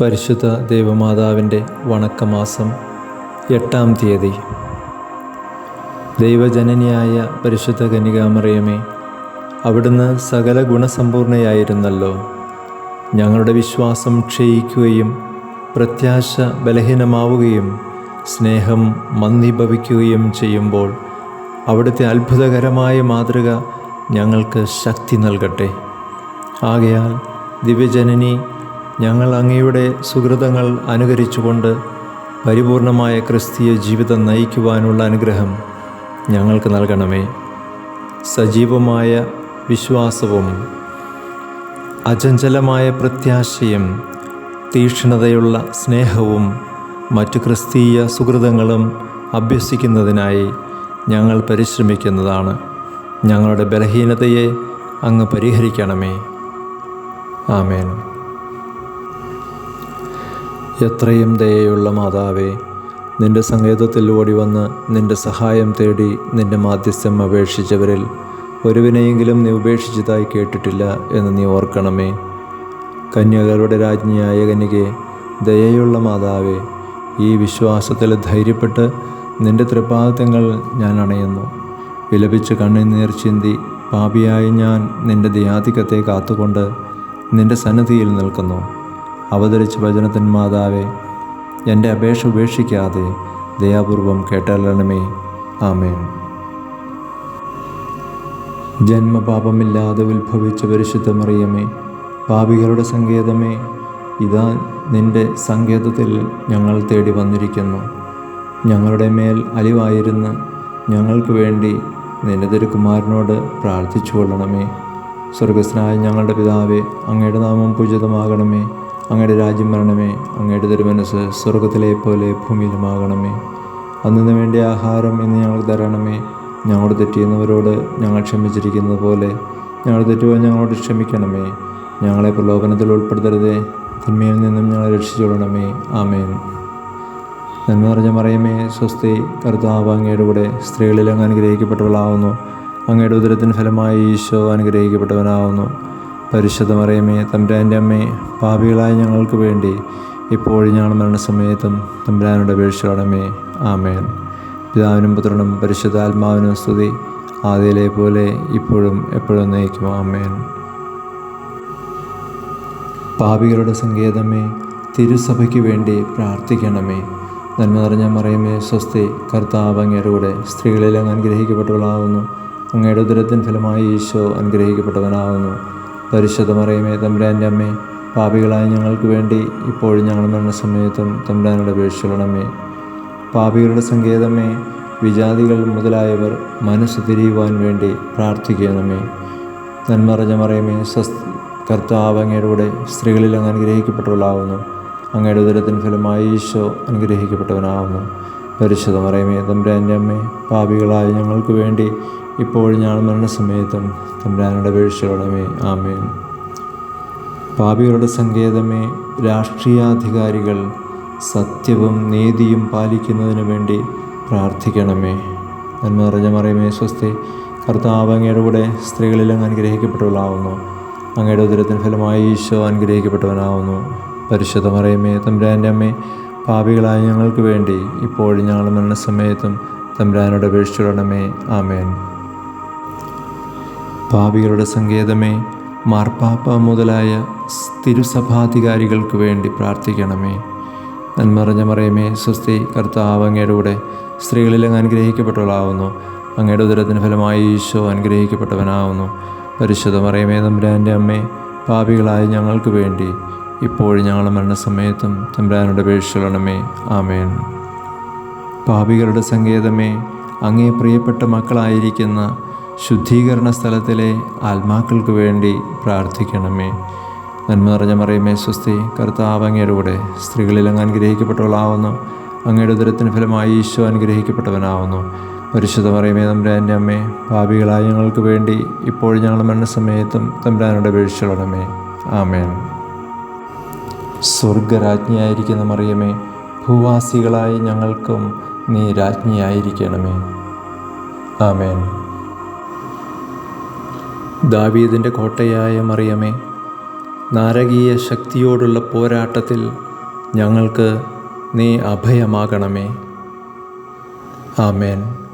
പരിശുദ്ധ ദൈവമാതാവിന്റെ വണക്കമാസം എട്ടാം തീയതി. ദൈവജനനിയായ പരിശുദ്ധ കനികാമറിയമേ അവിടുന്ന് സകല ഗുണസമ്പൂർണയായിരുന്നല്ലോ. ഞങ്ങളുടെ വിശ്വാസം ക്ഷയിക്കുകയും പ്രത്യാശ ബലഹീനമാവുകയും സ്നേഹം മന്ദീഭവിക്കുകയും ചെയ്യുമ്പോൾ അവിടുത്തെ അത്ഭുതകരമായ മാതൃക ഞങ്ങൾക്ക് ശക്തി നൽകട്ടെ. ആകയാൽ ദിവ്യജനനി ഞങ്ങൾ അങ്ങയുടെ സുഹൃതങ്ങൾ അനുകരിച്ചുകൊണ്ട് പരിപൂർണമായ ക്രിസ്തീയ ജീവിതം നയിക്കുവാനുള്ള അനുഗ്രഹം ഞങ്ങൾക്ക് നൽകണമേ. സജീവമായ വിശ്വാസവും അചഞ്ചലമായ പ്രത്യാശയും തീക്ഷ്ണതയുള്ള സ്നേഹവും മറ്റു ക്രിസ്തീയ സുഹൃതങ്ങളും അഭ്യസിക്കുന്നതിനായി ഞങ്ങൾ പരിശ്രമിക്കുന്നതാണ്. ഞങ്ങളുടെ ബലഹീനതയെ അങ്ങ് പരിഹരിക്കണമേ. ആമേൻ. എത്രയും ദയയുള്ള മാതാവേ നിന്റെ സങ്കേതത്തിൽ ഓടി വന്ന് നിന്റെ സഹായം തേടി നിന്റെ മാധ്യസ്ഥം അപേക്ഷിച്ചവരിൽ ഒരുവിനെയെങ്കിലും നീ ഉപേക്ഷിച്ചതായി കേട്ടിട്ടില്ല എന്ന് നീ ഓർക്കണമേ. കന്യകളുടെ രാജ്ഞിയായ കന്യകെ ദയയുള്ള മാതാവേ ഈ വിശ്വാസത്തിൽ ധൈര്യപ്പെട്ട് നിന്റെ തൃപ്പാദത്തങ്ങൾ ഞാൻ അണയുന്നു. വിലപിച്ച് കണ്ണുനീർ ചിന്തി പാപിയായി ഞാൻ നിന്റെ ദയാധികത്തെ കാത്തുകൊണ്ട് നിന്റെ സന്നദ്ധിയിൽ നിൽക്കുന്നു. അവതരിച്ച വചനത്തിൻ മാതാവേ എന്റെ അപേക്ഷ ഉപേക്ഷിക്കാതെ ദയാപൂർവം കേട്ടല്ലണമേ ആമേൻ. ജന്മപാപമില്ലാതെ ഉത്ഭവിച്ച പരിശുദ്ധ മറിയമേ പാപികളുടെ സങ്കേതമേ ഇതാ നിന്റെ സങ്കേതത്തിൽ ഞങ്ങൾ തേടി വന്നിരിക്കുന്നു. ഞങ്ങളുടെ മേൽ അലിവായിരുന്ന ഞങ്ങൾക്ക് വേണ്ടി നിന്റെ തിരുക്കുമാരനോട് പ്രാർത്ഥിച്ചു കൊള്ളണമേ സ്വർഗസ്നായ ഞങ്ങളുടെ പിതാവേ അങ്ങയുടെ നാമം പൂജിതമാകണമേ. അങ്ങയുടെ രാജ്യം വരണമേ അങ്ങയുടെ തിരുമനസ് സ്വർഗത്തിലെ പോലെ ഭൂമിയിലുമാകണമേ. അന്നിന് വേണ്ടി ആഹാരം ഇന്ന് ഞങ്ങൾ തരണമേ. ഞങ്ങളോട് തെറ്റിയുന്നവരോട് ഞങ്ങൾ ക്ഷമിച്ചിരിക്കുന്നത് പോലെ ഞങ്ങൾ തെറ്റുവാൻ ഞങ്ങളോട് ക്ഷമിക്കണമേ. ഞങ്ങളെ പ്രലോഭനത്തിൽ ഉൾപ്പെടുത്തരുതേ. തിന്മയിൽ നിന്നും ഞങ്ങളെ രക്ഷിച്ചുകൊള്ളണമേ ആമേൻ. നന്മ നിറഞ്ഞ മറിയമേ സ്വസ്തി കർത്താവ് അങ്ങയുടെ കൂടെ സ്ത്രീകളിൽ അങ്ങ് അനുഗ്രഹിക്കപ്പെട്ടവളാവുന്നു. അങ്ങയുടെ ഉദരത്തിന് ഫലമായി ഈശോ അനുഗ്രഹിക്കപ്പെട്ടവനാവുന്നു. പരിശുദ്ധ മറിയമേ തമ്പുരാന്റെ അമ്മേ പാപികളായ ഞങ്ങൾക്ക് വേണ്ടി ഇപ്പോഴും ഞങ്ങൾ മരണസമയത്തും തമ്പ്രാനോട് അപേക്ഷിക്കണമേ ആമേൻ. പിതാവിനും പുത്രനും പരിശുദ്ധാത്മാവിനും സ്തുതി. ആദ്യയിലെ പോലെ ഇപ്പോഴും എപ്പോഴും നയിക്കും ആമേൻ. പാപികളുടെ സങ്കേതമേ തിരുസഭയ്ക്ക് വേണ്ടി പ്രാർത്ഥിക്കണമേ. നന്മ നിറഞ്ഞ മറിയമേ സ്വസ്തി കർത്താവ് അങ്ങയുടെ കൂടെ സ്ത്രീകളിൽ അങ്ങ് അനുഗ്രഹിക്കപ്പെട്ടവളാവുന്നു. അങ്ങയുടെ ഉദരത്തിൻ ഫലമായി ഈശോ അനുഗ്രഹിക്കപ്പെട്ടവനാവുന്നു. പരിശുദ്ധ മറിയമേ തമ്പുരാന്റെ അമ്മേ പാപികളായ ഞങ്ങൾക്ക് വേണ്ടി ഇപ്പോഴും ഞങ്ങൾ മരണസമയത്തും തമ്പുരാനോട് അപേക്ഷിക്കണമേ പാപികളുടെ സങ്കേതമേ വിജാതികൾ മുതലായവർ മനസ്സ് തിരിയുവാൻ വേണ്ടി പ്രാർത്ഥിക്കണമേ. നന്മറിഞ്ഞ മറിയമേ സ്വസ് കർത്താവ് അങ്ങയുടെ സ്ത്രീകളിൽ അങ്ങ് അനുഗ്രഹിക്കപ്പെട്ടവളാവുന്നു. അങ്ങയുടെ ഉദരത്തിന് ഫലമായി ഈശോ അനുഗ്രഹിക്കപ്പെട്ടവനാവുന്നു. പരിശുദ്ധ മറിയമേ തമ്പുരാന്റെ അമ്മേ പാപികളായ ഞങ്ങൾക്ക് വേണ്ടി ഇപ്പോഴും ഞങ്ങൾ മരണസമയത്തും തമ്പുരാനുടെ വീഴ്ചയോടമേ ആമേൻ. പാപികളുടെ സങ്കേതമേ രാഷ്ട്രീയാധികാരികൾ സത്യവും നീതിയും പാലിക്കുന്നതിന് വേണ്ടി പ്രാർത്ഥിക്കണമേ. നന്മ നിറഞ്ഞ മറിയമേ സ്വസ്തി. കർത്താവ് അങ്ങയുടെ കൂടെ സ്ത്രീകളിൽ അങ്ങ് അനുഗ്രഹിക്കപ്പെട്ടവളാവുന്നു. അങ്ങയുടെ ഉദരത്തിന് ഫലമായി ഈശോ അനുഗ്രഹിക്കപ്പെട്ടവനാവുന്നു. പരിശുദ്ധ മറിയമേ തമ്പുരാന്റെ അമ്മേ പാപികളായ ഞങ്ങൾക്ക് വേണ്ടി ഇപ്പോഴും ഞങ്ങൾ മരണസമയത്തും തമ്പുരാനോട് അപേക്ഷിച്ചിടണമേ ആമേൻ. പാപികളുടെ സങ്കേതമേ മാർപ്പാപ്പ മുതലായ തിരുസഭാധികാരികൾക്ക് വേണ്ടി പ്രാർത്ഥിക്കണമേ. നന്മറിഞ്ഞ മറിയമേ സ്വസ്തി കർത്താവ് അങ്ങയുടെ കൂടെ സ്ത്രീകളിൽ അങ്ങ് അനുഗ്രഹിക്കപ്പെട്ടവളാവുന്നു. അങ്ങയുടെ ഉദരത്തിന് ഫലമായി ഈശോ അനുഗ്രഹിക്കപ്പെട്ടവനാവുന്നു. പരിശുദ്ധ മറിയമേ തമ്പുരാന്റെ അമ്മേ പാപികളായ ഞങ്ങൾക്ക് വേണ്ടി ഇപ്പോഴും ഞങ്ങളുടെ മരണസമയത്തും തമ്പുരാനുടെ അപേക്ഷിച്ചോളണമേ ആമേൻ. പാപികളുടെ സങ്കേതമേ അങ്ങേ പ്രിയപ്പെട്ട മക്കളായിരിക്കുന്ന ശുദ്ധീകരണ സ്ഥലത്തിലെ ആത്മാക്കൾക്ക് വേണ്ടി പ്രാർത്ഥിക്കണമേ. നന്മ നിറഞ്ഞ മറിയമേ സ്വസ്തി കർത്താവ് അങ്ങയുടെ കൂടെ സ്ത്രീകളിൽ അങ്ങ് അനുഗ്രഹിക്കപ്പെട്ടവളാവുന്നു. അങ്ങയുടെ ഉദരത്തിന് ഫലമായി ഈശോ അനുഗ്രഹിക്കപ്പെട്ടവനാവുന്നു. പരിശുദ്ധ മറിയമേ തമ്പുരാന്റെ അമ്മേ ഭാവികളായ ഞങ്ങൾക്ക് വേണ്ടി ഇപ്പോഴും ഞങ്ങൾ മരണസമയത്തും തമ്പുരാനുടെ വീഴ്ചകളണമേ ആമേൻ. സ്വർഗരാജ്ഞിയായിരിക്കുന്ന മറിയമേ ഭൂവാസികളായ ഞങ്ങൾക്കും നീ രാജ്ഞിയായിരിക്കണമേ. ആമേൻ. ദാവീദിന്റെ കോട്ടയായ മറിയമേ നാരകീയ ശക്തിയോടുള്ള പോരാട്ടത്തിൽ ഞങ്ങൾക്ക് നീ അഭയമാകണമേ. ആമേൻ.